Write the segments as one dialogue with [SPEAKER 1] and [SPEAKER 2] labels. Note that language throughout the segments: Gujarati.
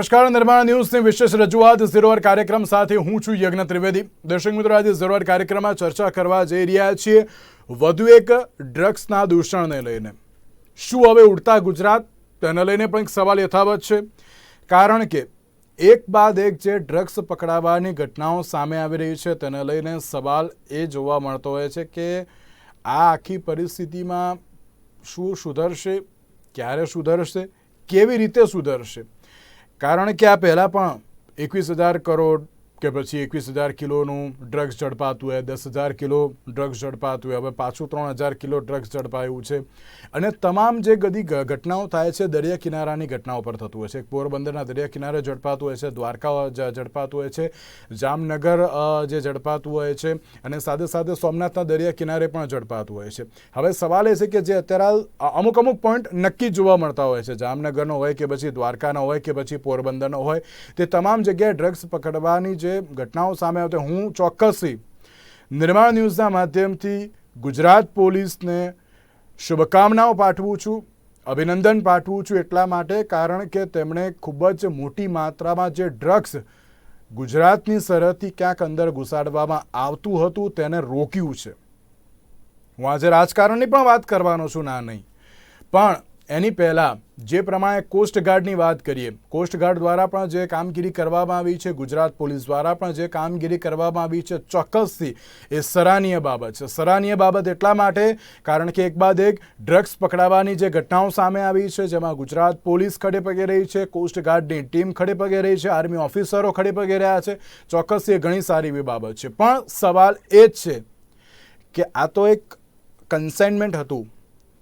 [SPEAKER 1] નમસ્કાર, નિર્માણ ન્યૂઝની વિશેષ રજૂઆત ઝીરોવર કાર્યક્રમ સાથે હું છું યજ્ઞ ત્રિવેદી. દર્શક મિત્રો, આજે ઝીરોવર કાર્યક્રમમાં ચર્ચા કરવા જઈ રહ્યા છીએ વધુ એક ડ્રગ્સના દૂષણને લઈને. શું હવે ઉડતા ગુજરાત? તેને લઈને પણ સવાલ યથાવત છે. કારણ કે એક બાદ એક જે ડ્રગ્સ પકડાવાની ઘટનાઓ સામે આવી રહી છે, તેને લઈને સવાલ એ જોવા મળતો હોય છે કે આ આખી પરિસ્થિતિમાં શું સુધરશે? ક્યારે સુધરશે? કેવી રીતે સુધરશે? કારણ કે આ પહેલાં પણ એકવીસ હજાર કરોડ કે પછી એકવીસ હજાર કિલોનું ડ્રગ્સ ઝડપાતું હોય, દસ હજાર કિલો ડ્રગ્સ ઝડપાતું હોય, હવે પાછું ત્રણ હજાર કિલો ડ્રગ્સ ઝડપાયું છે. અને તમામ જે બધી ઘટનાઓ થાય છે દરિયા કિનારાની ઘટનાઓ પર થતું હોય છે. પોરબંદરના દરિયા કિનારે ઝડપાતું હોય છે, દ્વારકા ઝડપાતું હોય છે, જામનગર જે ઝડપાતું હોય છે અને સાથે સાથે સોમનાથના દરિયા કિનારે પણ ઝડપાતું હોય છે. હવે સવાલ એ છે કે જે અત્યારે અમુક અમુક પોઈન્ટ નક્કી જોવા મળતા હોય છે. જામનગરનો હોય કે પછી દ્વારકાનો હોય કે પછી પોરબંદરનો હોય, તે તમામ જગ્યાએ ડ્રગ્સ પકડવાની જે ઘટનાઓ સામે આવતી હું ચોક્કસથી નિર્માણ ન્યૂઝના માધ્યમથી ગુજરાત પોલીસને શુભકામનાઓ પાઠવું છું, અભિનંદન પાઠવું છું એટલા માટે, કારણ કે તેમણે ખૂબ જ મોટી માત્રામાં જે ડ્રગ્સ ગુજરાતની સરહદથી ક્યાંક અંદર ઘુસાડવામાં આવતું હતું તેને રોક્યું છે. હું આજે રાજકારણની પણ વાત કરવાનો છું, ના નહીં. પણ એની પહેલાં, જે પ્રમાણે કોસ્ટગાર્ડની વાત કરીએ કોસ્ટગાર્ડ દ્વારા પણ જે કામગીરી કરવામાં આવી છે, ગુજરાત પોલીસ દ્વારા પણ જે કામગીરી કરવામાં આવી છે, ચોક્કસથી એ સરાહનીય બાબત છે. સરાહનીય બાબત એટલા માટે, કારણ કે એક બાદ એક ડ્રગ્સ પકડાવાની જે ઘટનાઓ સામે આવી છે, જેમાં ગુજરાત પોલીસ ખડે પગે રહી છે કોસ્ટગાર્ડની ટીમ ખડે પગે રહી છે આર્મી ઓફિસરો ખડે પગે રહ્યા છે, ચોક્કસથી એ ઘણી સારી એવી બાબત છે. પણ સવાલ એ જ છે કે આ તો એક કન્સાઇનમેન્ટ હતું,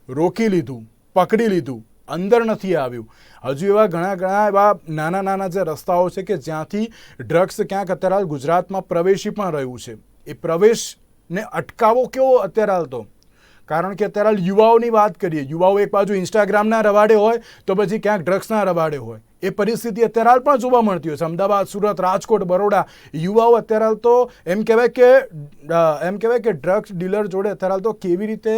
[SPEAKER 1] રોકી લીધું પકડી લીધું. અંદર નથી આવ્યું. હજુ એવા ઘણા ઘણા એવા નાના નાના જે રસ્તાઓ છે કે જ્યાંથી ડ્રગ્સ ક્યાંક અત્યારે ગુજરાતમાં પ્રવેશી પણ રહ્યું છે. એ પ્રવેશને અટકાવો કેવો અત્યારે હાલ તો? કારણ કે અત્યારે યુવાઓની વાત કરીએ, યુવાઓ એક બાજુ ઇન્સ્ટાગ્રામના રવાડે હોય, તો પછી ક્યાંક ડ્રગ્સના રવાડે હોય. એ પરિસ્થિતિ અત્યારે હાલ પણ જોવા મળતી હોય છે. અમદાવાદ, સુરત, રાજકોટ, બરોડા, યુવાઓ અત્યારે હાલ તો એમ કહેવાય કે એમ કહેવાય કે ડ્રગ્સ ડીલર જોડે અત્યારે હાલ તો કેવી રીતે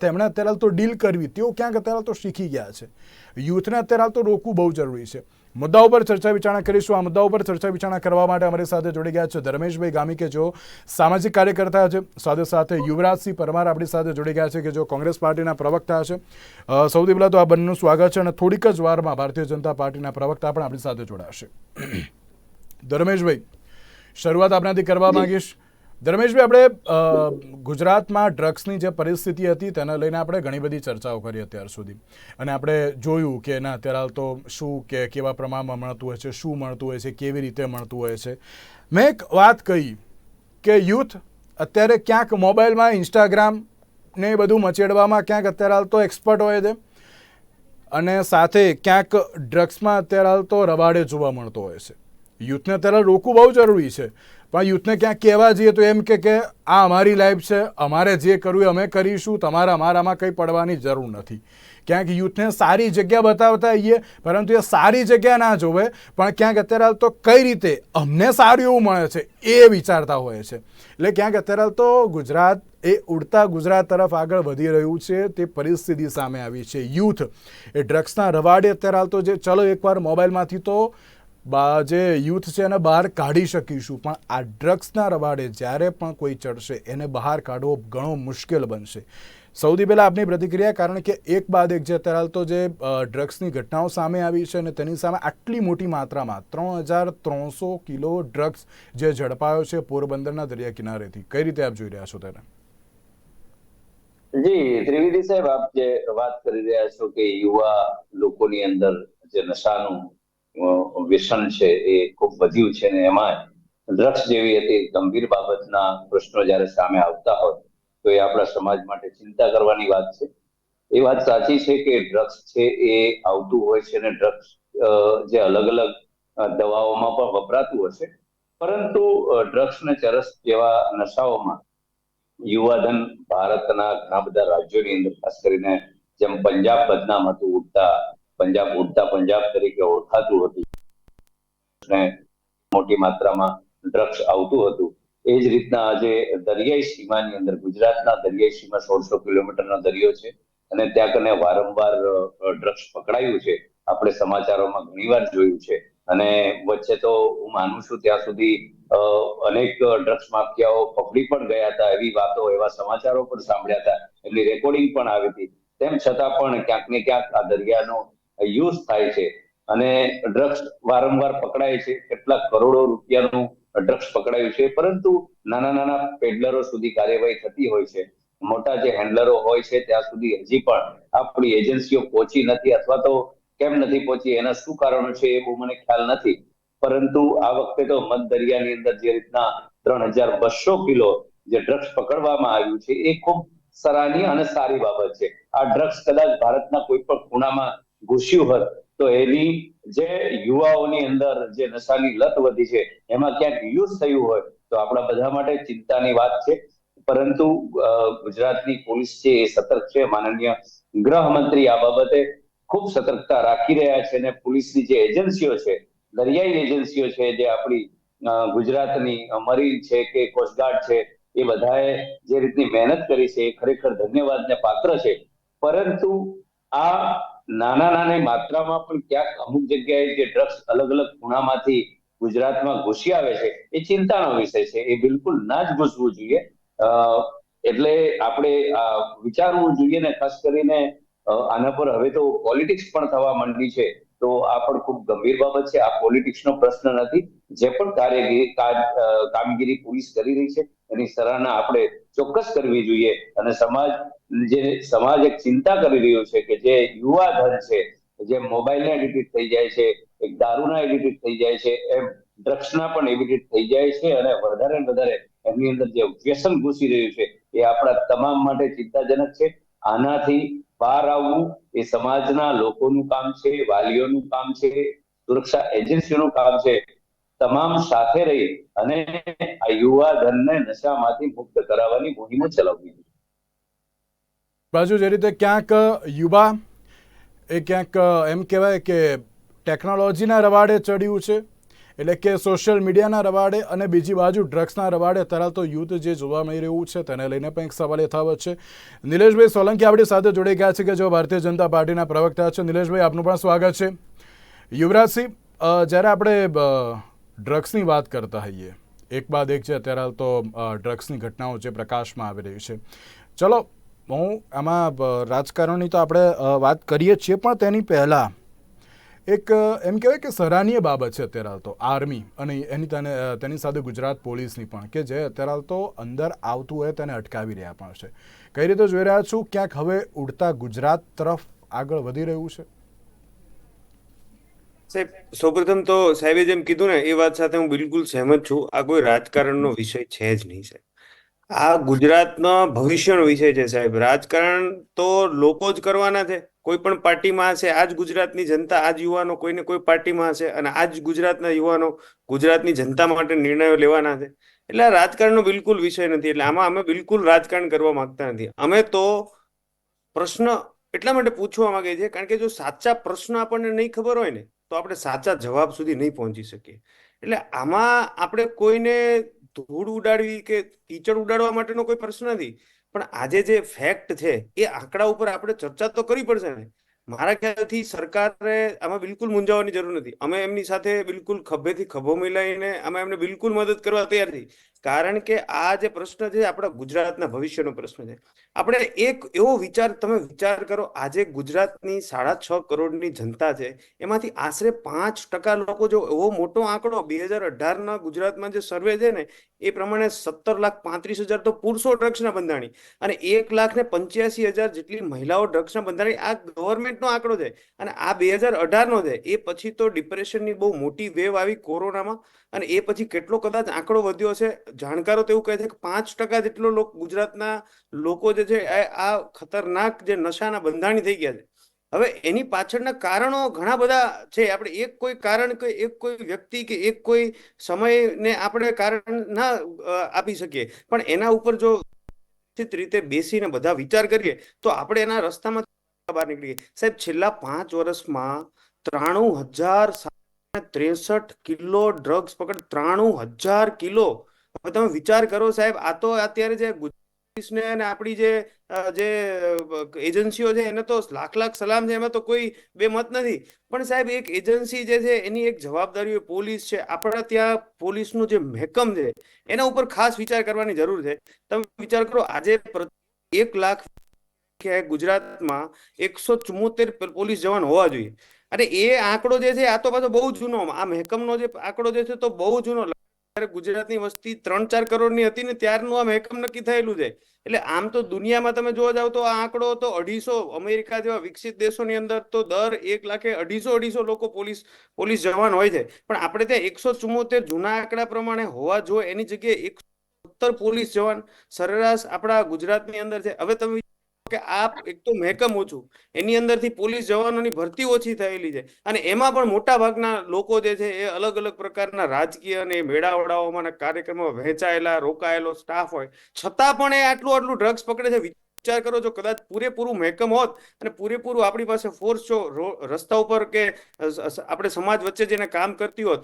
[SPEAKER 1] તેમણે અત્યારે હાલ તો ડીલ કરવી, તેઓ ક્યાંક અત્યારે હાલ તો શીખી ગયા છે. યુથને અત્યારે હાલ તો રોકવું બહુ જરૂરી છે. મુદ્દાઓ પર ચર્ચા વિચારણા કરીશું. આ મુદ્દાઓ પર ચર્ચા વિચારણા કરવા માટે અમારી સાથે જોડી ગયા છે ધર્મેશભાઈ ગામી કે જો સામાજિક કાર્યકર્તા છે. સાથે સાથે યુવરાજસિંહ પરમાર આપણી સાથે જોડી ગયા છે કે જો કોંગ્રેસ પાર્ટીના પ્રવક્તા છે. સૌથી પહેલાં તો આ બંનેનું સ્વાગત છે અને થોડીક જ વારમાં ભારતીય જનતા પાર્ટીના પ્રવક્તા પણ આપણી સાથે જોડાશે. ધર્મેશભાઈ, શરૂઆત આપણાથી કરવા માંગીશ. ધર્મેશભાઈ, આપણે ગુજરાતમાં ડ્રગ્સની જે પરિસ્થિતિ હતી તેને લઈને આપણે ઘણી બધી ચર્ચાઓ કરી અત્યાર સુધી. અને આપણે જોયું કે ના, અત્યારે હાલ તો શું કે, કેવા પ્રમાણમાં મળતું હોય છે, શું મળતું હોય છે, કેવી રીતે મળતું હોય છે. મેં એક વાત કહી કે યુથ અત્યારે ક્યાંક મોબાઈલમાં, ઇન્સ્ટાગ્રામ ને એ બધું મચેડવામાં ક્યાંક અત્યારે હાલ તો એક્સપર્ટ હોય છે. અને સાથે ક્યાંક ડ્રગ્સમાં અત્યારે હાલ તો રવાડે જોવા મળતો હોય છે. યુથને અત્યારે રોકવું બહુ જરૂરી છે. પણ યુથને ક્યાંક કહેવા જઈએ તો એમ કે કે, આ અમારી લાઈફ છે, અમારે જે કરવું અમે કરીશું, તમારે અમારામાં કંઈ પડવાની જરૂર નથી. ક્યાંક યુથને સારી જગ્યા બતાવતા આવીએ, પરંતુ એ સારી જગ્યા ના જોવે, પણ ક્યાંક અત્યારે હાલ તો કઈ રીતે અમને સારું એવું મળે છે એ વિચારતા હોય છે. એટલે ક્યાંક અત્યારે હાલ તો ગુજરાત, એ ઉડતા ગુજરાત તરફ આગળ વધી રહ્યું છે, તે પરિસ્થિતિ સામે આવી છે. યુથ એ ડ્રગ્સના રવાડે અત્યારે હાલ તો જે, ચલો એકવાર મોબાઈલમાંથી તો જે યુથ છે એને બહાર કાઢી શકીશું. પણ આ ડ્રગ્સના રવાડે જ્યારે પણ કોઈ ચડશે, એને બહાર કાઢવો ઘણો મુશ્કેલ બનશે. સૌથી પહેલાં આપની પ્રતિક્રિયા, કારણ કે એક બાદ એક જે અત્યારે તો જે ડ્રગ્સની ઘટનાઓ સામે આવી છે અને તેની સામે આટલી મોટી માત્રામાં, ત્રણ હજાર ત્રણસો કિલો ડ્રગ્સ જે ઝડપાયો છે પોરબંદરના દરિયા કિનારેથી. કઈ રીતે આપ જોઈ રહ્યા છો તેને?
[SPEAKER 2] જી, ત્રિવેદી સાહેબ, આપ જે વાત કરી રહ્યા છો કે યુવા લોકોની અંદર જે નશાનું વ્યસન છે એ ખૂબ વધ્યું છે ને એમાં ડ્રગ્સ જેવી હતી, ગંભીર બાબતના પ્રશ્નો જ્યારે સામે આવતા હોય તો એ આપણા સમાજ માટે ચિંતા કરવાની વાત છે. એ વાત સાચી છે કે ડ્રગ્સ છે એ આવતું હોય છે અને ડ્રગ્સ જે અલગ અલગ દવાઓમાં પણ વપરાતું હશે પરંતુ ડ્રગ્સ ને ચરસ જેવા નશાઓમાં યુવાધન ભારતના ઘણા બધા રાજ્યોની અંદર, ખાસ કરીને જેમ પંજાબ બદનામ હતું, ઉડતા પંજાબ ઉડતા પંજાબ તરીકે ઓળખાતું હતું. મોટી માત્રામાં ડ્રગ્સ આવતું હતું. એ જ રીતના આજે દરિયાઈ સીમાની અંદર, ગુજરાતના દરિયાઈ સીમા સોળસો કિલોમીટરનો દરિયો છે. અને ત્યાં કને વારંવાર ડ્રગ્સ પકડાયું છે. આપણે સમાચારોમાં ઘણીવાર જોયું છે. અને વચ્ચે તો હું માનું છું ત્યાં સુધી અનેક ડ્રગ્સ માફિયાઓ પકડી પણ ગયા હતા. એવી વાતો, એવા સમાચારો પણ સાંભળ્યા હતા. એમની રેકોર્ડિંગ પણ આવી હતી. તેમ છતાં પણ ક્યાંક ને ક્યાંક આ દરિયાનો યુઝ થાય છે. અને ડ્રગ્સ વારંવાર પકડાય છે. કેટલાક કરોડો રૂપિયાનું ડ્રગ્સ પકડાયું છે. પરંતુ નાના નાના પેડલરો સુધી કાર્યવાહી થતી હોય છે. મોટા જે હેન્ડલરો હોય છે, ત્યાં સુધી હજી પણ આપણી એજન્સીઓ પહોંચી નથી અથવા તો કેમ નથી પહોંચી, એના શું કારણો છે એ મને ખ્યાલ નથી. પરંતુ આ વખતે તો મધ દરિયાની અંદર જે રીતના ત્રણ હજાર બસો કિલો જે ડ્રગ્સ પકડવામાં આવ્યું છે, એ ખૂબ સરાહનીય અને સારી બાબત છે. આ ડ્રગ્સ કદાચ ભારતના કોઈ પણ ખૂણામાં ઘૂસ્યું હોત, તો એની જે યુવાઓની અંદર જે નશાની લત વધી છે, એમાં ક્યાંક યુઝ થયું હોય, તો આપણા બધા માટે ચિંતાની વાત છે. પરંતુ ગુજરાતની પોલીસ છે એ સતર્ક છે. માનનીય ગૃહમંત્રી આ બાબતે ખૂબ સતર્કતા રાખી રહ્યા છે અને પોલીસની જે એજન્સીઓ છે, દરિયાઈ એજન્સીઓ છે, જે આપણી ગુજરાતની મરીન છે કે કોસ્ટગાર્ડ છે, એ બધાએ જે રીતની મહેનત કરી છે, એ ખરેખર ધન્યવાદને પાત્ર છે. પરંતુ આ નાના નાની માત્રામાં પણ ક્યાંક અમુક જગ્યાએ જે ડ્રગ્સ અલગ અલગ ખૂણામાંથી ગુજરાતમાં ઘૂસી આવે છે, એ ચિંતાનો વિષય છે. એ બિલકુલ ના જ ઘૂસવું જોઈએ. એટલે આપણે વિચારવું જોઈએ ને, ખાસ કરીને આના પર હવે તો પોલિટિક્સ પણ થવા માંડી છે. તો આ પણ ખૂબ ગંભીર બાબત છે. આ પોલિટિક્સનો પ્રશ્ન નથી. જે પણ કાર્યગીરી, કાર- કામગીરી પોલીસ કરી રહી છે, એની સરાહના આપણે ચોક્કસ કરવી જોઈએ. અને સમાજ, જે સમાજ એક ચિંતા કરી રહ્યો છે કે જે યુવા ધન છે, જે મોબાઈલને એડિક્ટેડ થઈ જાય છે, એક દારૂના એડિક્ટેડ થઈ જાય છે, એમ ડ્રગ્સના પણ એડિક્ટેડ થઈ જાય છે અને વધારે ને વધારે એમની અંદર જે વ્યસન ઘૂસી રહ્યું છે, એ આપણા તમામ માટે ચિંતાજનક છે. આનાથી બહાર આવવું એ સમાજના લોકોનું કામ છે, વાલીઓનું કામ છે, સુરક્ષા એજન્સીઓનું કામ છે તમામ સાથે રહી અને આ યુવા ધનને નશામાંથી મુક્ત કરાવવાની મુહિમો ચલાવવી.
[SPEAKER 1] બાજુ જે રીતે ક્યાંક યુવા, એ ક્યાંક એમ કહેવાય કે ટેકનોલોજીના રવાડે ચડ્યું છે એટલે કે સોશિયલ મીડિયાના રવાડે અને બીજી બાજુ ડ્રગ્સના રવાડે તરાતો યુથ જે જોવા મળી રહ્યું છે, તેને લઈને પણ એક સવાલ યથાવત છે. નિલેશભાઈ સોલંકી આપણી સાથે જોડાઈ ગયા છે કે જેઓ ભારતીય જનતા પાર્ટીના પ્રવક્તા છે. નિલેશભાઈ, આપનું પણ સ્વાગત છે. યુવરાજસિંહ જ્યારે આપણે ડ્રગ્સની વાત કરતા હોઈએ, એક બાદ એક છે અત્યારે હાલ તો ડ્રગ્સની ઘટનાઓ જે પ્રકાશમાં આવી રહી છે. ચલો, હું આમાં રાજકારણની તો આપણે વાત કરીએ છીએ, પણ તેની પહેલાં એક, એમ કહેવાય કે સરાહનીય બાબત છે અત્યારે હાલ તો, આર્મી અને એની તેને, તેની સાથે ગુજરાત પોલીસની પણ, કે જે અત્યારે હાલ તો અંદર આવતું હોય તેને અટકાવી રહ્યા પણ છે. કઈ રીતે જોઈ રહ્યા છું? ક્યાંક હવે ઉડતા ગુજરાત તરફ આગળ વધી રહ્યું છે?
[SPEAKER 3] સાહેબ, સૌપ્રથમ તો સાહેબે જેમ કીધું ને, એ વાત સાથે હું બિલકુલ સહેમત છું. આ કોઈ રાજકારણનો વિષય છે જ નહીં, સાહેબ. આ ગુજરાતનો ભવિષ્યનો વિષય છે, સાહેબ. રાજકારણ તો લોકો જ કરવાના છે. કોઈ પણ પાર્ટીમાં હશે, આજ ગુજરાતની જનતા, આજ યુવાનો કોઈને કોઈ પાર્ટીમાં હશે અને આજ ગુજરાતના યુવાનો ગુજરાતની જનતા માટે નિર્ણયો લેવાના છે. એટલે આ રાજકારણનો બિલકુલ વિષય નથી, એટલે આમાં અમે બિલકુલ રાજકારણ કરવા માંગતા નથી. અમે તો પ્રશ્ન એટલા માટે પૂછવા માંગે છે કારણ કે જો સાચા પ્રશ્ન આપણને નહીં ખબર હોય ને, તો આપણે સાચા જવાબ સુધી નહીં પહોંચી શકીએ. એટલે આમાં આપણે કોઈને ધૂળ ઉડાડવી કે કીચડ ઉડાડવા માટેનો કોઈ પ્રશ્ન નથી. પણ આજે જે ફેક્ટ છે, એ આંકડા ઉપર આપણે ચર્ચા તો કરવી પડશે ને. મારા ખ્યાલથી સરકારે આમાં બિલકુલ મૂંઝાવાની જરૂર નથી. અમે એમની સાથે બિલકુલ ખભેથી ખભો મિલાઈને અમે એમને બિલકુલ મદદ કરવા તૈયાર છીએ કારણ કે આ જે પ્રશ્ન છે, આપણા ગુજરાતના ભવિષ્યનો પ્રશ્ન છે. આપણે એક એવો વિચાર, તમે વિચાર કરો, આજે ગુજરાતની સાડા છ કરોડની જનતા છે, એમાંથી આશરે પાંચ ટકા લોકો જો એવો મોટો આંકડો બે હજાર અઢારના ગુજરાતમાં જે સર્વે છે ને, એ પ્રમાણે સત્તર લાખ પાંત્રીસ હજાર તો પુરુષો ડ્રગ્સના બંધાણી અને એક લાખ ને પંચ્યાસી હજાર જેટલી મહિલાઓ ડ્રગ્સના બંધાણી. આ ગવર્મેન્ટનો આંકડો છે અને આ બે હજાર અઢારનો છે. એ પછી તો ડિપ્રેશનની બહુ મોટી વેવ આવી કોરોનામાં. અને એ પછી કેટલો કદાચ આંકડો વધ્યો છે જાણકારો તો એવું કહે છે કે પાંચ ટકા જેટલો લોકો ગુજરાતના લોકો જે છે આ ખતરનાક જે નશાના બંધાણી થઈ ગયા છે. હવે એની પાછળના કારણો ઘણા બધા છે. આપણે એક કોઈ કારણ કે એક કોઈ વ્યક્તિ કે એક કોઈ સમયને આપણે કારણ ના આપી શકીએ. પણ એના ઉપર જો રીતે બેસીને બધા વિચાર કરીએ, તો આપણે એના રસ્તામાં બહાર નીકળીએ. સાહેબ, છેલ્લા પાંચ વર્ષમાં ત્રાણું હજાર ત્રેસઠ કિલો ડ્રગ્સ પકડ, ત્રાણું હજાર કિલો. હવે તમે વિચાર કરો સાહેબ, આ તો અત્યારે જે ને આપણી જે જે એજન્સીઓ છે, એને તો લાખ લાખ સલામ છે, એમાં તો કોઈ બે મત નથી. પણ સાહેબ, એક એજન્સી જે છે, એની એક જવાબદારી પોલીસ છે. આપણા ત્યાં પોલીસનું જે મહેકમ છે, એના ઉપર ખાસ વિચાર કરવાની જરૂર છે. તમે વિચાર કરો, આજે એક લાખ ગુજરાતમાં એકસો ચુમ્મોતેર પોલીસ જવાન હોવા જોઈએ. અને એ આંકડો જે છે, આ તો પાછો બહુ જૂનો આ મહેકમનો જે આંકડો જે છે, તો બહુ જૂનો. ત્યારે ગુજરાતની વસ્તી ત્રણ ચાર કરોડની હતી ને ત્યારનું આ મહેકમ નક્કી થયેલું છે. એટલે આમ તો દુનિયામાં તમે જોવા જાવ તો આ આંકડો તો અઢીસો અમેરિકા જેવા વિકસિત દેશોની અંદર તો દર એક લાખે અઢીસો અઢીસો લોકો પોલીસ પોલીસ જવાન હોય છે. પણ આપણે ત્યાં એકસો ચુમ્મોતેર જૂના આંકડા પ્રમાણે હોવા જોઈએ. એની જગ્યાએ એકસો સત્તર પોલીસ જવાન સરેરાશ આપણા ગુજરાતની અંદર છે. હવે તમે કે આ એક તો મહેકમ ઓછું. એની અંદરથી પોલીસ જવાનોની ભરતી ઓછી થયેલી છે. અને એમાં પણ મોટા ભાગના લોકો જે છે એ અલગ અલગ પ્રકારના રાજકીય અને મેળાવડાઓમાં કાર્યક્રમમાં વહેંચાયેલા, રોકાયેલો સ્ટાફ હોય. છતાં પણ એ આટલું આટલું ડ્રગ્સ પકડે છે. વિચાર કરો જો કદાચ પૂરેપૂરું મહેકમ હોત અને પૂરેપૂરું આપણી પાસે ફોર્સ જો રસ્તા ઉપર કે આપણે સમાજ વચ્ચે જેને કામ કરતી હોત.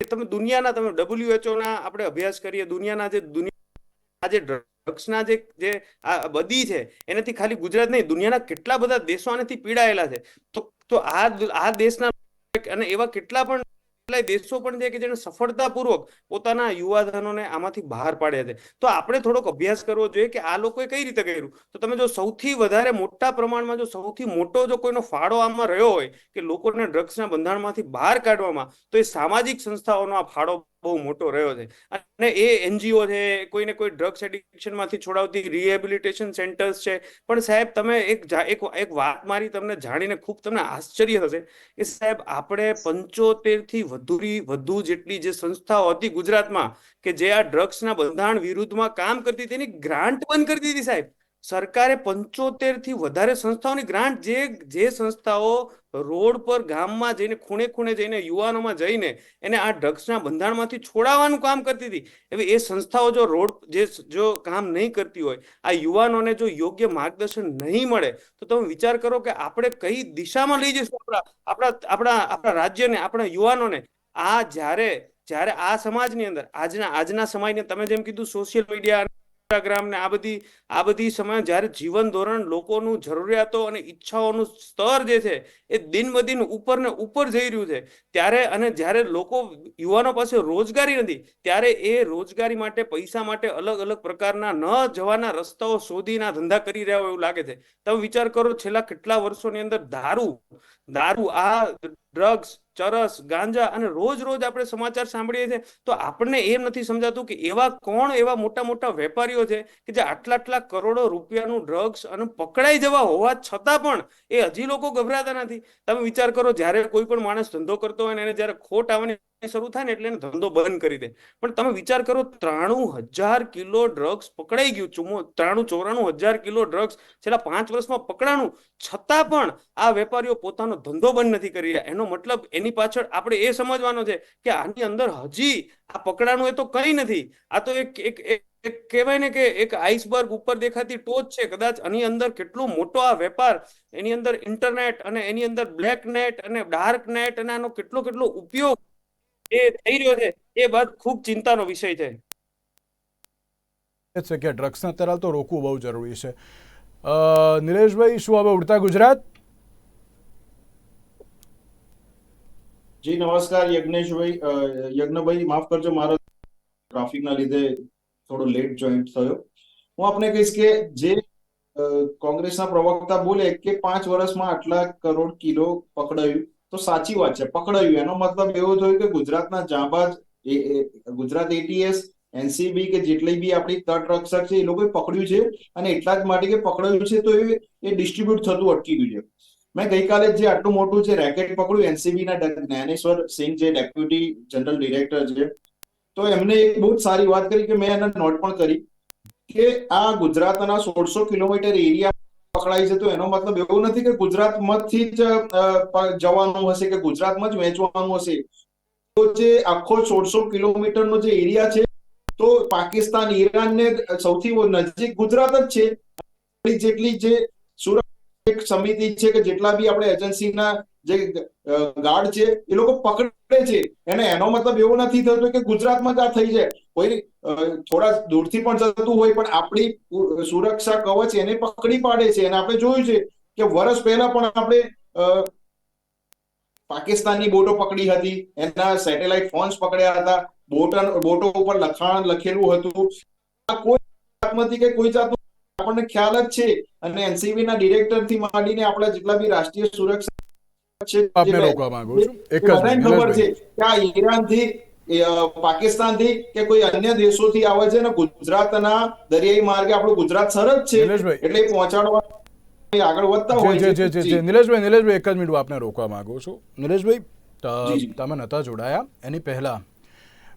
[SPEAKER 3] તમે દુનિયાના તમે WHO ના આપણે અભ્યાસ કરીએ, દુનિયાના જે દુનિયા આજે ડ્રગ્સના જે જે આ બદી છે, એનાથી ખાલી ગુજરાત નહીં, દુનિયાના કેટલા બધા દેશો આનાથી પીડાયેલા છે. તો તો આ આ દેશના અને એવા કેટલા પણ કેટલાય દેશો પણ છે કે જેને સફળતાપૂર્વક પોતાના યુવાધનોને આમાંથી બહાર પાડ્યા છે. તો આપણે થોડોક અભ્યાસ કરવો જોઈએ કે આ લોકોએ કઈ રીતે કર્યું? તો તમે જો સૌથી વધારે મોટા પ્રમાણમાં જો સૌથી મોટો જો કોઈનો ફાળો આમાં રહ્યો હોય કે લોકોને ડ્રગ્સના બંધારણમાંથી બહાર કાઢવામાં, તો એ સામાજિક સંસ્થાઓનો આ ફાળો બહુ મોટો રહ્યો છે. અને એ એનજીઓ છે, કોઈને કોઈ ડ્રગ્સ એડિક્શનમાંથી છોડાવતી રિહેબિલિટેશન સેન્ટર્સ છે. પણ સાહેબ, તમે એક એક એક વાત મારી તમને જાણીને ખૂબ તમને આશ્ચર્ય થશે કે સાહેબ, આપણે પંચોતેરથી વધુ વધુ જેટલી જે સંસ્થાઓ હતી ગુજરાતમાં કે જે આ ડ્રગ્સના બંધારણ વિરુદ્ધમાં કામ કરતી તેની ગ્રાન્ટ બંધ કરી દીધી સાહેબ. સરકારે પંચોતેરથી વધારે સંસ્થાઓની ગ્રાન્ટ જે જે સંસ્થાઓ રોડ પર, ગામમાં જઈને, ખૂણે ખૂણે જઈને, યુવાનોમાં જઈને એને આ ડ્રગ્સના બંધારણમાંથી છોડાવવાનું કામ કરતી હતી. હવે એ સંસ્થાઓ જો રોડ, જે જો કામ નહીં કરતી હોય, આ યુવાનોને જો યોગ્ય માર્ગદર્શન નહીં મળે, તો તમે વિચાર કરો કે આપણે કઈ દિશામાં લઈ જઈશું આપણા આપણા આપણા આપણા રાજ્યને, આપણા યુવાનોને. આ જ્યારે જ્યારે આ સમાજની અંદર, આજના આજના સમયને તમે જેમ કીધું સોશિયલ મીડિયા ઇન્સ્ટાગ્રામ ને આ બધી આ બધી સમય જ્યારે જીવન ધોરણ લોકોનું જરૂરિયાતો અને ઈચ્છાઓનું સ્તર જે છે, એ દિન બ દિન ઉપર ને ઉપર જઈ રહ્યું છે. ત્યારે અને જ્યારે લોકો યુવાનો પાસે રોજગારી નથી, ત્યારે એ રોજગારી માટે, પૈસા માટે અલગ અલગ પ્રકારના ન જવાના રસ્તાઓ શોધીને ધંધા કરી રહ્યા હોય એવું લાગે છે. તમે વિચાર કરો છેલ્લા કેટલા વર્ષોની અંદર દારૂ દારૂ આ ડ્રગ્સ ચરસ, ગાંજા અને રોજ રોજ આપણે સમાચાર સાંભળીએ છીએ, તો આપણને એમ નથી સમજાતું કે એવા કોણ એવા મોટા મોટા વેપારીઓ છે કે જે આટલા આટલા કરોડો રૂપિયાનું ડ્રગ્સ અને પકડાઈ જવા હોવા છતાં પણ એ હજી લોકો ગભરાતા નથી. તમે વિચાર કરો, જ્યારે કોઈ પણ માણસ ધંધો કરતો હોય ને એને જ્યારે ખોટ આવવાની શરૂ થાય ને એટલે ધંધો બંધ કરી દે. પણ તમે વિચાર કરો, ત્રાણું હજાર કિલો ડ્રગ્સ પકડાઈ ગયું ચુમ્મો ત્રાણું, ચોરાણું હજાર કિલો ડ્રગ્સ છેલ્લા પાંચ વર્ષમાં પકડાણું. છતાં પણ આ વેપારીઓ પોતાનો ધંધો બંધ નથી કરી રહ્યા. એનો મતલબ એની પાછળ આપણે એ સમજવાનો છે કે આની અંદર હજી આ પકડાણું એ તો કંઈ નથી. આ તો એક એક કહેવાય ને કે એક આઈસબર્ગ ઉપર દેખાતી ટોચ છે. કદાચ આની અંદર કેટલો મોટો આ વેપાર, એની અંદર ઇન્ટરનેટ અને એની અંદર બ્લેક નેટ અને ડાર્ક નેટ અને આનો કેટલો કેટલો ઉપયોગ એ થઈ રહ્યો છે. એ બાદ ખૂબ ચિંતાનો વિષય છે.
[SPEAKER 1] છે કે ડ્રગ્સના તરાલ તો રોકવું બહુ જરૂરી છે. અ, નિલેશભાઈ શું હવે ઉડતા ગુજરાત?
[SPEAKER 4] જી નમસ્કાર યજ્ઞેશભાઈ. યજ્ઞભાઈ માફ કરજો મારો ટ્રાફિકના લીધે થોડો લેટ જોઈન્ટ થયો. હું આપને કહીશ કે જે કોંગ્રેસના પ્રવક્તા બોલે કે પાંચ વર્ષમાં આટલા કરોડ કિલો પકડાયું. તો સાચી વાત છે. પકડાયું. એનો મતલબ એવો થયો કે ગુજરાતના જાંબાજ ગુજરાત એટીએસ એનસીબી કે જેટલી બી આપણી તટ રક્ષક છે, એ લોકોએ પકડ્યું છે. અને એટલા જ માટે કે પકડાયું છે, તો એ એ ડિસ્ટ્રીબ્યુટ થતું અટકી ગયું છે. મેં ગઈકાલે જે આટલું મોટું છે રેકેટ પકડ્યું એનસીબી ના જ્ઞાનેશ્વર સિંહ જે ડેપ્યુટી જનરલ ડિરેક્ટર છે, તો એમને એક બહુ સારી વાત કરી કે મેં એને નોટ પણ કરી કે આ ગુજરાતના સોળસો કિલોમીટર એરિયા પકડાય છે, તો એનો મતલબ એવું નથી કે ગુજરાતમાંથી જ જવાનું હશે કે ગુજરાતમાં જ વેચવાનું હશે. તો જે આખો સોળસો કિલોમીટરનો જે એરિયા છે, તો પાકિસ્તાન ઈરાન ને સૌથી નજીક ગુજરાત જ છે. જેટલી જે સુરક્ષા સમિતિ છે કે જેટલા બી આપણે એજન્સીના જે ગાર્ડ છે, એ લોકો પકડે છે. એને એનો મતલબ એવો નથી થતો કે ગુજરાતમાં જ આ થઈ જાય. કોઈ થોડા દૂરથી પણ જતું હોય, પણ આપણી સુરક્ષા કવચ એને પકડી પાડે છે. અને આપણે જોયું છે કે વર્ષ પહેલા પણ આપણે પાકિસ્તાનની બોટો પકડી હતી. એના સેટેલાઇટ ફોન્સ પકડ્યા હતા. બોટો બોટો ઉપર લખાણ લખેલું હતું. આ કોઈ આત્મથી કે કોઈ જાતનું આપણને ખ્યાલ જ છે. અને એનસીબી ના ડિરેક્ટરથી માંડીને આપણા જેટલા બી રાષ્ટ્રીય સુરક્ષા
[SPEAKER 1] આપને રોકવા માંગુ છું. એક જ
[SPEAKER 4] ખબર છે કે આ ઈરાનથી પાકિસ્તાનથી કે કોઈ અન્ય દેશોથી આવે છે ને ગુજરાતના દરિયાઈ માર્ગે આપણું ગુજરાત સરહદ છે એટલે પહોંચાડવા આગળ વધતા હોય છે.
[SPEAKER 1] જે જે જે નિલેશભાઈ નિલેશભાઈ એક જ મિનિટ આપને રોકવા માંગુ છું. નિલેશભાઈ ત-
[SPEAKER 4] જી, જી.
[SPEAKER 1] તમે નતા જોડાયા. એની પહેલા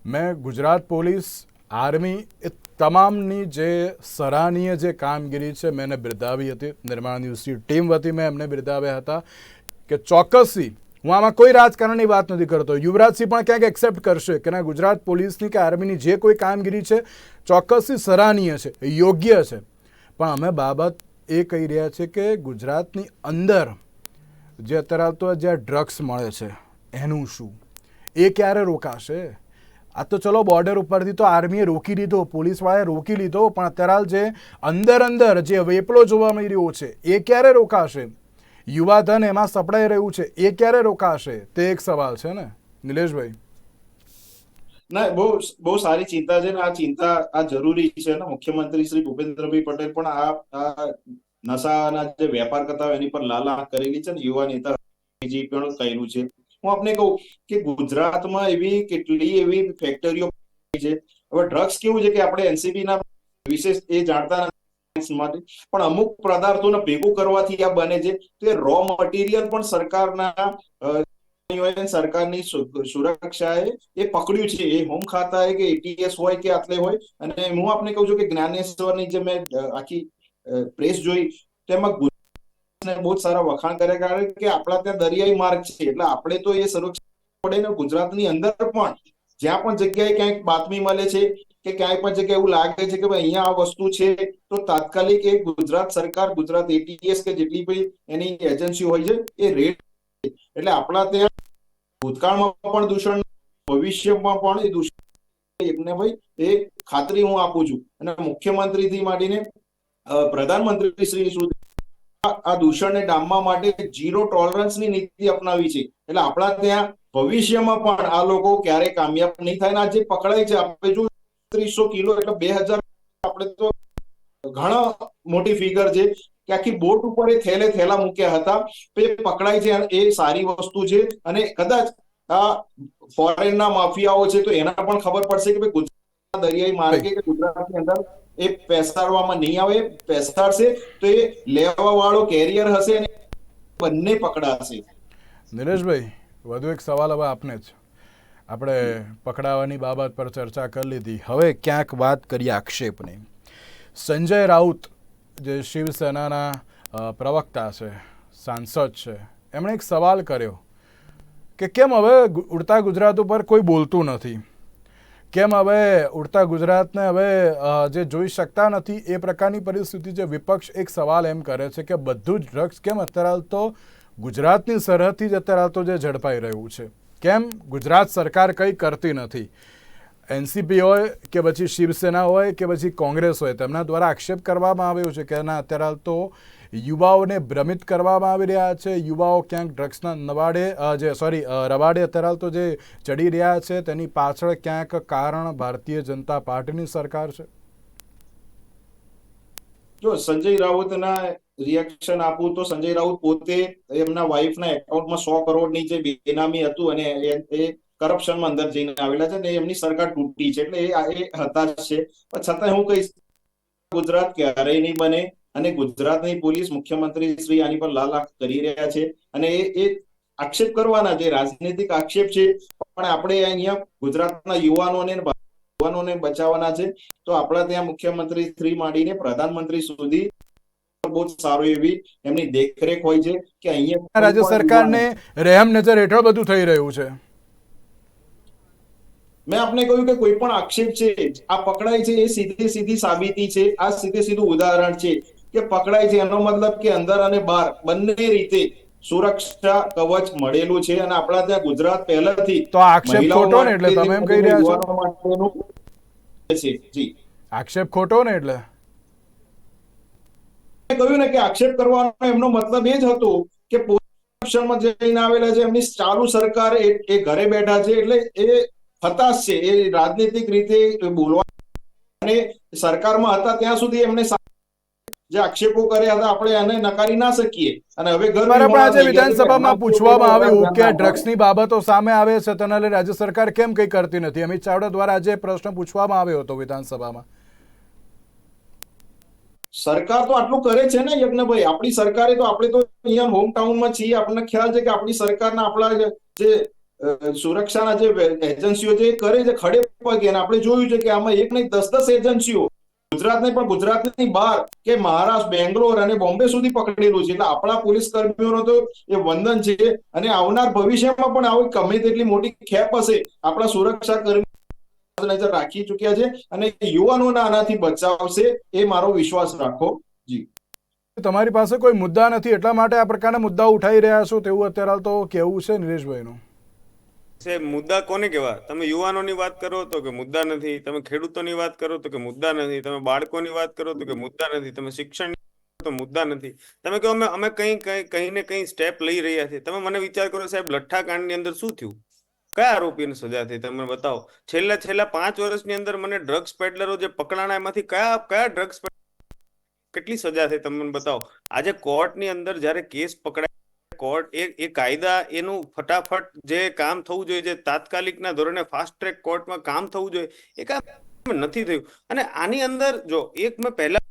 [SPEAKER 1] મેં ગુજરાત પોલીસ આર્મી એ તમામની જે સરાહનીય જે કામગીરી છે મેં એને બિરદાવી હતી. નિર્માણ ન્યૂઝની ટીમ વતી મેં એમને બિરદાવ્યા હતા. કે ચોક્કસથી હું આમાં કોઈ રાજકારણની વાત નથી કરતો. યુવરાજસિંહ પણ ક્યાંક એક્સેપ્ટ કરશે કે ના, ગુજરાત પોલીસની કે આર્મીની જે કોઈ કામગીરી છે, ચોક્કસથી સરાહનીય છે, યોગ્ય છે. પણ અમે બાબત એ કહી રહ્યા છે કે ગુજરાતની અંદર જે અત્યારે તો જે ડ્રગ્સ મળે છે, એનું શું? એ ક્યારે રોકાશે? આ તો ચલો બોર્ડર ઉપરથી તો આર્મીએ રોકી લીધો, પોલીસવાળાએ રોકી લીધો, પણ અત્યારે જે અંદર અંદર જે વેપલો જોવા મળી રહ્યો છે, એ ક્યારે રોકાશે? યુવાધન એમાં સપડાઈ રહ્યું છે. એ ક્યારે રોકાશે? તે એક સવાલ છે ને? નિલેશભાઈ.
[SPEAKER 4] ના, બહુ બહુ સારી ચિંતા છે ને. આ ચિંતા, આ જરૂરી છે ને. મુખ્યમંત્રી શ્રી ભૂપેન્દ્રભાઈ પટેલ પણ આ નશાના જે વેપાર કરતા એની પર લાલા કરેલી છે ને. યુવા નેતા પણ કહેલું છે. હું આપને કહું કે ગુજરાતમાં એવી કેટલી એવી ફેક્ટરીઓ છે. હવે ડ્રગ્સ કેવું છે કે આપણે એનસીબી ના વિશેષ એ જાણતા માટે. પણ અમુક પદાર્થોને ભેગું કરવાથી આ બને છે. તો રો મટીરિયલ પણ સરકારના સરકારની સુરક્ષા એ પકડ્યું છે. એ હોમ ખાતાએ કે એટીએસ હોય કે આટલે હોય. અને હું આપને કહું છું કે જ્ઞાનેશ્વરની જે મેં આખી પ્રેસ જોઈ, તેમાં બહુ સારા વખાણ કર્યા કારણ કે આપણા ત્યાં દરિયાઈ માર્ગ છે. એટલે આપણે તો એ સુરક્ષા પડે ને ગુજરાતની અંદર પણ જ્યાં પણ જગ્યાએ ક્યાંક બાતમી મળે છે કે ક્યાંય પણ જગ્યાએ એવું લાગે છે કે ભાઈ અહીંયા આ વસ્તુ છે, તો તાત્કાલિક એ ગુજરાત સરકાર, ગુજરાત એટીએસ કે જેટલી બી એની એજન્સી હોય છે, એ રેડ એટલે આપણા ત્યાં ભૂતકાળમાં પણ દૂષણ, ભવિષ્યમાં પણ એ દૂષણ. એમને ભાઈ એ ખાતરી હું આપું છું. અને મુખ્યમંત્રીથી માંડીને પ્રધાનમંત્રી શ્રી સુધી આ- દૂષણને ડામવા માટે ઝીરો ટોલરન્સની નીતિ અપનાવી છે. એટલે આપણા ત્યાં ભવિષ્યમાં પણ આ લોકો ક્યારે કામયાબ નહીં થાય. અને આ જે પકડાય છે, આપણે જો ત્રીસો કિલો એટલે બે હજાર આપણે તો ઘણા મોટી ફિગર છે કે આખી બોટ ઉપર એ થેલે થેલા મૂક્યા હતા. એ પકડાય છે એ સારી વસ્તુ છે. અને કદાચ આ ફોરેનના માફિયાઓ છે તો એના પણ ખબર પડશે કે ભાઈ ગુજરાતના દરિયાઈ માર્ગે કે ગુજરાતની અંદર એ પેસાડવામાં નહીં આવે પેસાડશે તો એ લેવા વાળો કેરિયર હશે અને બંને પકડાશે.
[SPEAKER 1] નિલેશભાઈ, વધુ એક સવાલ હવે આપને જ. આપણે પકડાવાની બાબત પર ચર્ચા કરી લીધી. હવે ક્યાંક વાત કરીએ આક્ષેપની. સંજય રાઉત જે શિવસેનાના પ્રવક્તા છે, સાંસદ છે, એમણે એક સવાલ કર્યો કે કેમ હવે ઉડતા ગુજરાત ઉપર કોઈ બોલતું નથી? કેમ હવે ઉડતા ગુજરાતને હવે જે જોઈ શકતા નથી એ પ્રકારની પરિસ્થિતિ જે વિપક્ષ એક સવાલ એમ કરે છે કે બધું જ ડ્રગ્સ કેમ અત્યારે તો ગુજરાતની સરહદથી જ અત્યારે તો જે ઝડપાઈ રહ્યું છે? કેમ? ગુજરાત સરકાર કંઈ કરતી નથી. એનસીપી હોય કે પછી શિવસેના હોય કે પછી કોંગ્રેસ હોય, તેમના દ્વારા આક્ષેપ કરવામાં આવ્યો છે કે ના, અત્યારે તો યુવાઓને ભ્રમિત કરવામાં આવી રહ્યા છે. યુવાઓ ક્યાંક ડ્રગ્સના નવાડે જે, સોરી રવાડે અત્યારે તો જે ચડી રહ્યા છે, તેની પાછળ ક્યાંક કારણ ભારતીય જનતા પાર્ટીની સરકાર છે?
[SPEAKER 4] જો સંજય રાઉતના રિએક્શન આપું તો સંજય રાઉત પોતે એમના વાઇફના એકાઉન્ટમાં સો કરોડની જે બેનામી હતું અને એ- કરપ્શન કરપ્શનમાં અંદર જઈને આવેલા છે ને એમની સરકાર તૂટી છે એટલે એ હતાશ છે. પણ છતાં હું કહીશ ગુજરાત ક્યારેય નહીં બને અને ગુજરાતની પોલીસ મુખ્યમંત્રી શ્રી આની પર લાલ કરી રહ્યા છે અને એ એ આક્ષેપ કરવાના જે રાજનૈતિક આક્ષેપ છે. પણ આપણે અહીંયા ગુજરાતના યુવાનોને યુવાનોને બચાવવાના છે. તો આપણા ત્યાં મુખ્યમંત્રી શ્રી માંડીને પ્રધાનમંત્રી સુધી બહુ સારું એવી એમની દેખરેખ હોય છે કે અહીંયા
[SPEAKER 1] રાજ્ય સરકારને રહેમ નજર હેઠળ બધું થઈ રહ્યું છે.
[SPEAKER 4] મેં આપને કહ્યું કે કોઈ પણ આક્ષેપ છે આ પકડાય છે એ સીધી સીધી સાબિતી છે આ સીધે સીધું ઉદાહરણ છે કે પકડાય છે. એનો મતલબ કે અંદર અને બહાર બંને રીતે સુરક્ષા કવચ મળેલું છે અને આપણા ત્યાં ગુજરાત પહેલાથી
[SPEAKER 1] તો આક્ષેપ ખોટો ને એટલે તમે એમ કહી રહ્યા છો?
[SPEAKER 4] જી.
[SPEAKER 1] આક્ષેપ ખોટો ને એટલે?
[SPEAKER 4] મેં કહ્યું ને કે આક્ષેપ કરવાનો એમનો મતલબ એ જ હતો કે પોલીસમાં જઈને આવેલા છે એમની ચાલુ સરકાર એ ઘરે બેઠા છે એટલે એ હતાશ છે એ રાજનીતિક રીતે બોલવા અને સરકારમાં હતા ત્યાં સુધી એમને જે આક્ષેપો કર્યા હતા આપણે એને નકારી ના શકીએ. અને હવે
[SPEAKER 1] પણ આજે. વિધાનસભામાં પૂછવામાં આવ્યું કે ડ્રગ્સની બાબતો સામે આવે છે તેના લઈને રાજ્ય સરકાર કેમ કંઈ કરતી નથી? અમિત ચાવડા દ્વારા આજે પ્રશ્ન પૂછવામાં આવ્યો હતો વિધાનસભામાં.
[SPEAKER 4] સરકાર તો આટલું કરે છે ને યજ્ઞભાઈ? આપણી સરકારે તો આપણે તો અહીંયા હોમ ટાઉનમાં છીએ. આપણને ખ્યાલ છે કે આપણી સરકારના આપણા જે જે, સુરક્ષાના જે એજન્સીઓ છે એ કરે છે ખડે પગે. અને આપણે જોયું છે કે આમાં એક નહીં દસ દસ એજન્સીઓ ગુજરાત નહીં પણ ગુજરાતની બહાર કે મહારાષ્ટ્ર, બેંગ્લોર અને બોમ્બે સુધી પકડેલું છે. એટલે આપણા પોલીસ કર્મીઓનો તો એ વંદન છે અને આવનાર ભવિષ્યમાં પણ આવી ગમે તેટલી મોટી ખેપ હશે, આપણા સુરક્ષા કર્મી નજર રાખી ચુક્યા છે અને યુવાનોને આનાથી બચાવશે એ મારો વિશ્વાસ રાખો. જી.
[SPEAKER 1] તમારી પાસે કોઈ મુદ્દા નથી, એટલા માટે આ પ્રકારના મુદ્દા ઉઠાઈ રહ્યા છો તેવું અત્યારે તો કેવું છે નિલેશભાઈનું.
[SPEAKER 3] છે, મુદ્દા કોને કહેવા તમે યુવાનોની વાત કરો તો કે મુદ્દા નથી, તમે ખેડૂતોની વાત કરો તો કે મુદ્દા નથી, તમે બાળકોની વાત કરો તો કે મુદ્દા નથી, તમે શિક્ષણ તો મુદ્દા નથી. તમે કહો, અમે અમે કઈ કઈ કઈ ને કઈ સ્ટેપ લઈ રહ્યા છીએ. તમે મને વિચાર કરો સાહેબ લઠ્ઠા કાંડની અંદર શું થયું? કયા આરોપીને સજા થઈ? તમે બતાવો. છેલ્લા છેલ્લા પાંચ વર્ષની અંદર મને ડ્રગ્સ પેડલરો જે પકડાણા એમાંથી કયા કયા ડ્રગ્સ કેટલી સજા થઈ? તમે બતાવો. આજે કોર્ટની અંદર જ્યારે કેસ પકડાય કોર્ટ એ એ કાયદા, એનું ફટાફટ જે કામ થવું જોઈએ, જે તાત્કાલિકના ધોરણે ફાસ્ટ ટ્રેક કોર્ટમાં કામ થવું જોઈએ, એ કામ નથી થયું. અને આની અંદર જો, એક મેં પહેલા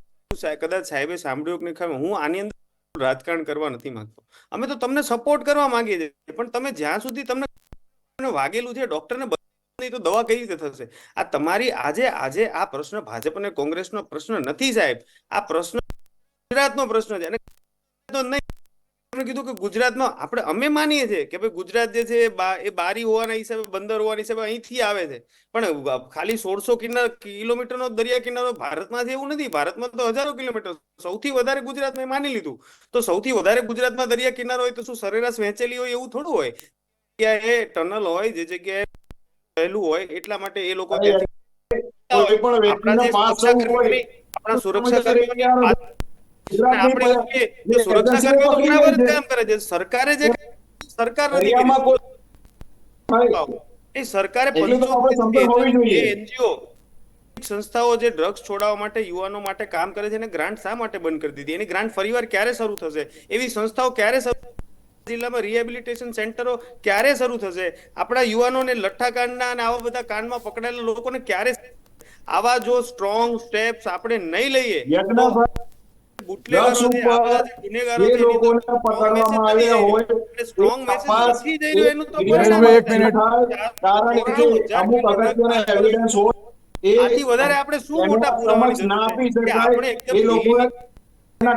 [SPEAKER 3] કદાચ સાહેબે સાંભળ્યું કે નહીં હું આની અંદર રાજકારણ કરવા નથી માંગતો. અમે તો તમને સપોર્ટ કરવા માંગીએ છીએ, પણ તમે જ્યાં સુધી તમને વાગેલું છે, ડોક્ટરને તો દવા કઈ રીતે થશે? આ તમારી આજે આજે આ પ્રશ્ન ભાજપ અને કોંગ્રેસનો પ્રશ્ન નથી સાહેબ. આ પ્રશ્ન ગુજરાતનો પ્રશ્ન છે અને કીધું કે ગુજરાતમાં આપણે અમે માનીએ છીએ કે ભાઈ ગુજરાત જે છે એ બારી હોવાના હિસાબે બંદર હોવાના હિસાબે અહીંથી આવે છે. પણ ખાલી સોળસો કિલોમીટરનો દરિયા કિનારો ભારતમાં છે એવું નથી. ભારતમાં તો હજારો કિલોમીટર. સૌથી વધારે ગુજરાતમાં મેં માની લીધું. તો સૌથી વધારે ગુજરાતમાં દરિયા કિનારો હોય તો શું સરેરાશ વહેંચેલી હોય એવું થોડું હોય? જગ્યાએ ટનલ હોય જે જગ્યાએ પહેલું હોય એટલા માટે એ લોકો આપણા સુરક્ષા કર્મીઓની- આપણા સુરક્ષા બરાબર કામ કરે છે. સરકારે જે સરકાર નથી એ સરકારે. એનજીઓ સંસ્થાઓ જે ડ્રગ્સ છોડાવવા માટે યુવાનો માટે કામ કરે છે એને ગ્રાન્ટ શા માટે બંધ કરી દીધી? એની ગ્રાન્ટ ફરીવાર ક્યારે શરૂ થશે? એવી સંસ્થાઓ ક્યારે જિલ્લામાં રિહેબિલિટેશન સેન્ટરો ક્યારે શરૂ થશે? આપણા યુવાનોને લઠ્ઠા કાંડના અને આવા બધા કાંડમાં પકડાયેલા લોકોને ક્યારે આવા જો સ્ટ્રોંગ સ્ટેપ્સ આપણે નહીં લઈએ તો ને જે છે,
[SPEAKER 4] લોકોને પકડવામાં આવ્યા હોય
[SPEAKER 3] રહ્યો. અને strong
[SPEAKER 4] એ
[SPEAKER 3] message
[SPEAKER 4] તપાસ
[SPEAKER 3] નથી જઈ રહ્યો એનું તો
[SPEAKER 4] એ
[SPEAKER 3] પરિણામ
[SPEAKER 1] દિનેશભાઈ, એક મિનિટ.
[SPEAKER 4] કારણ કે અમુક અગત્યના એવિડન્સ હોય
[SPEAKER 3] આથી વધારે આપણે શું મોટા પુરાવાની
[SPEAKER 4] ના આપી
[SPEAKER 3] જરૂર છે? કે આપણે
[SPEAKER 4] શકાય એ લોકોના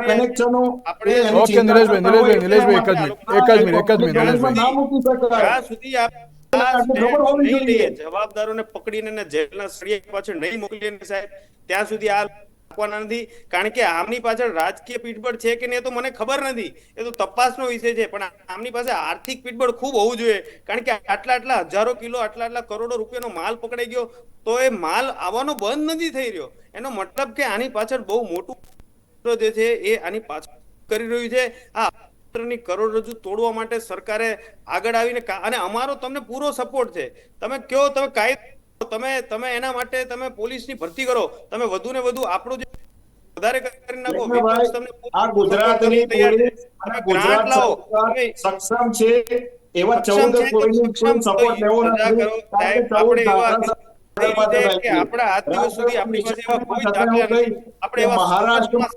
[SPEAKER 4] કનેક્શનો
[SPEAKER 3] આપણે-
[SPEAKER 4] એ એની
[SPEAKER 1] ઓકે નિલેશભાઈ નિલેશભાઈ નિલેશભાઈ એક જ મિનિટ એક જ મિનિટ એક જ મિનિટ નિલેશભાઈ
[SPEAKER 4] ના મૂકી શકાય
[SPEAKER 3] જ્યાં સુધી આપ- આ
[SPEAKER 4] આટલું
[SPEAKER 3] step
[SPEAKER 4] ખબર હોવી
[SPEAKER 3] નહીં
[SPEAKER 4] જોઈએ.
[SPEAKER 3] લઈએ, જવાબદારોને પકડીને જેલના સળિયા પાછળ નહીં મોકલીએ ને સાહેબ ત્યાં સુધી આ રાખવાના નથી. કારણ કે આમની પાછળ રાજકીય પીઠબળ છે કે નહીં તો મને ખબર નથી. એ તો તપાસનો વિષય છે. પણ આમની પાસે આર્થિક પીઠબળ ખૂબ હોવું જોઈએ. કારણ કે આટલા આટલા હજારો કિલો, આટલા આટલા કરોડો રૂપિયાનો માલ પકડાઈ ગયો, તો એ માલ આવવાનો બંધ નથી થઈ રહ્યો. એનો મતલબ કે આની પાછળ બહુ મોટું જે છે એ આની પાછળ કરી રહ્યું છે. આ ની કરોડરજ્જુ તોડવા માટે સરકારે આગળ આવીને અને અમારો તમને પૂરો સપોર્ટ છે. તમે કયો તમે કાયદો તમે તમે એના માટે તમે પોલીસની ભરતી કરો તમે વધુ ને વધુ આપણું જે વધારે કરી નાખો તમને
[SPEAKER 4] આ ગુજરાતની. પોલીસ અને ગુજરાત
[SPEAKER 3] લાવો.
[SPEAKER 4] સક્ષમ છે એવા
[SPEAKER 3] સક્ષમ
[SPEAKER 4] ચૌદ
[SPEAKER 3] છે તો
[SPEAKER 4] કોઈની સપોર્ટ લેવો નથી
[SPEAKER 3] આપણે એવા આપણા આજ દિવસ સુધી આપણી પાસે એવા કોઈ દાખલા નથી. આપણે એવા
[SPEAKER 4] મહારાષ્ટ્રમાં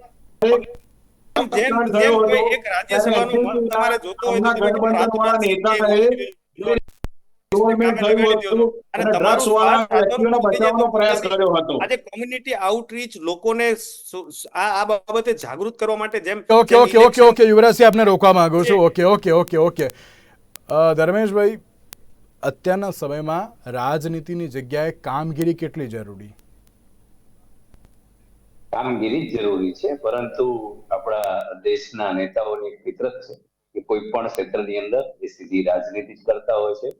[SPEAKER 3] જેમ એક રાજ્યસભાનું મત તમારે જોતો હોય તો તમે આજે કોમ્યુનિટી આઉટરીચ લોકોને આ આ બાબતે જાગૃત કરવા માટે જેમ
[SPEAKER 1] okay okay okay okay Yuvrajsinh આપને રોકવા માંગુ છું. Okay okay okay okay. Dharmeshbhai અત્યારના સમયમાં રાજનીતિની જગ્યાએ કામગીરી કેટલી જરૂરી?
[SPEAKER 2] કામગીરી જરૂરી છે પરંતુ આપણા દેશના નેતાઓની ફિતરત છે કે કોઈ પણ ક્ષેત્રની અંદર એ સીધી રાજનીતિ જ કરતા હોય છે.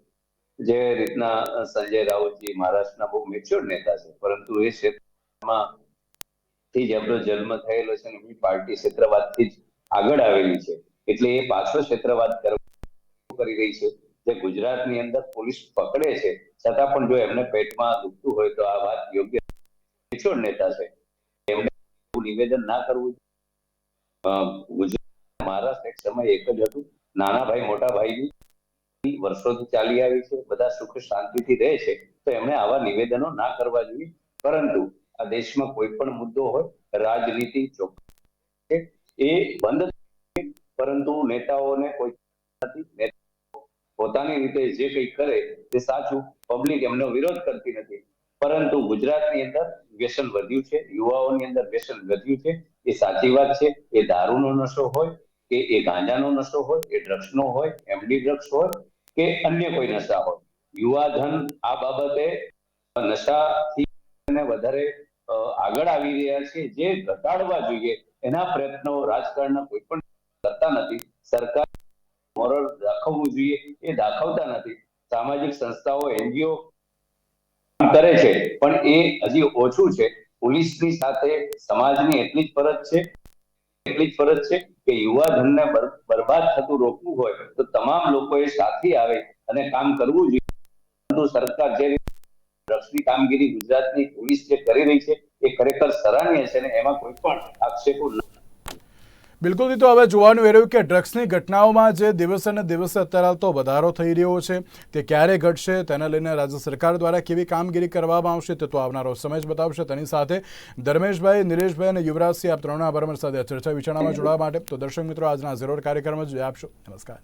[SPEAKER 2] જે રીતના સંજય રાઉતજી મહારાષ્ટ્રના બહુ મેચ્યોર નેતા છે, પરંતુ એ ક્ષેત્રમાં થી જ એમનો જન્મ થયેલો છે અને પાર્ટી ક્ષેત્રવાદથી જ આગળ આવેલી છે. એટલે એ પાછો ક્ષેત્રવાદ કરી રહી છે. જે ગુજરાતની અંદર પોલીસ પકડે છે, છતાં પણ જો એમને પેટમાં દુખતું હોય તો આ વાત યોગ્ય મેચ્યોર નેતા છે. એમને નિવેદન ના કરવું ગુજરાત, મહારાષ્ટ્ર એક સમય એક જ હતું. નાના ભાઈ, મોટા ભાઈની વર્ષોથી ચાલી આવી છે, બધા સુખ શાંતિથી રહે છે, તો એમણે આવા નિવેદનો ના કરવા જોઈએ. પરંતુ આ દેશમાં કોઈ પણ મુદ્દો હોય, રાજનીતિ ચોક્કસ એ બંધ પરંતુ નેતાઓને કોઈ પોતાની રીતે જે કંઈ કરે, તે સાચું, પબ્લિક એમનો વિરોધ કરતી નથી. પરંતુ ગુજરાતની અંદર વ્યસન વધ્યું છે, યુવાઓની અંદર વ્યસન વધ્યું છે. એ સાચી વાત છે, એ દારૂનો નશો હોય કે એ ગાંજાનો નશો હોય, એ ડ્રગ્સનો હોય, એમડી ડ્રગ્સ હોય કે અન્ય કોઈ નશા હોય. યુવાધન આ બાબતે નશાથી વધારે આગળ આવી રહ્યા છે. જે ઘટાડવા જોઈએ એના પ્રયત્નો રાજકારણના કોઈ પણ કરતા નથી. સરકાર મોરલ દાખવવું જોઈએ. એ દાખવતા નથી. સામાજિક સંસ્થાઓ, એનજીઓ કરે છે, પણ એ હજી ઓછું છે. પોલીસની સાથે સમાજની એટલી જ ફરજ છે એટલી જ ફરજ છે કે યુવા ધનને બરબાદ થતું રોકવું હોય તો તમામ લોકોએ સાથે આવે અને કામ કરવું જોઈએ. પરંતુ સરકાર જે ડ્રગ્સની કામગીરી ગુજરાતની પોલીસ જે કરી રહી છે, એ ખરેખર સરાહનીય છે અને એમાં કોઈ પણ આક્ષેપો ન
[SPEAKER 1] બિલકુલ તો હવે જોવાનું એ રહ્યું કે ડ્રગ્સની ઘટનાઓમાં જે દિવસે ને દિવસે અત્યારે તો વધારો થઈ રહ્યો છે, તે ક્યારે ઘટશે, તેને લઈને રાજ્ય સરકાર દ્વારા કેવી કામગીરી કરવામાં આવશે, તે તો આવનારો સમય જ બતાવશે. તેની સાથે ધર્મેશભાઈ નિરેશભાઈ અને યુવરાજસિંહ આપ ત્રણના આભાર સાથે ચર્ચા વિચારણામાં જોડાવા માટે. તો દર્શક મિત્રો, આજના ઝીરો કાર્યક્રમ જ આપશો. નમસ્કાર.